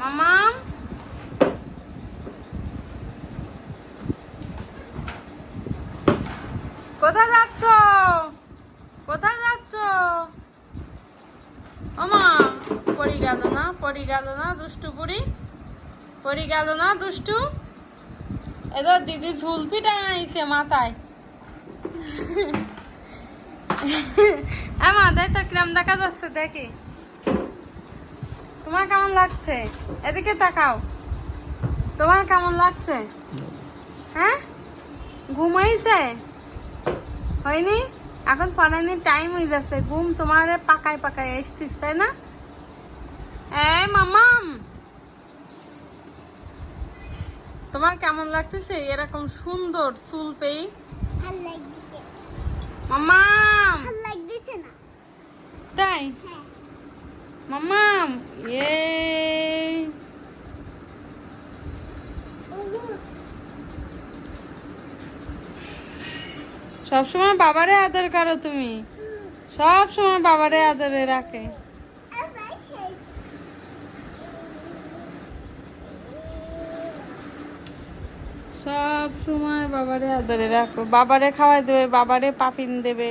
মামাম কোথায় যাচ্ছ? কোথায় যাচ্ছ? ওমা, পড়ি গেল না, পড়ি গেল না, দুষ্টু পুরি পড়ি গেল না, দুষ্টু। এদের দিদি ঝুলপিটা আইছে মাথায়। আমা দেখ তো কিরম দেখা যাচ্ছে, দেখি। তোমার কেমন লাগছে? এদিকে তাকাও। তোমার কেমন লাগছে? হ্যাঁ? ঘুমাইছে হয়নি? এখন পড়ানি টাইম হয়ে যাচ্ছে। ঘুম তোমার পাকায় পাকায় এসছিস তাই না? এই মামাম! তোমার কেমন লাগতেছে? এরকম সুন্দর চুল পেয়ে। মামাম! না। তাই? হ্যাঁ। মামাম এ সবসময় বাবারে আদর করো তুমি। সব সময় বাবারে আদরে রাখে। সব সময় বাবারে আদরে রাখো। বাবারে খাওয়াই দেবে, বাবারে পাপিন দেবে।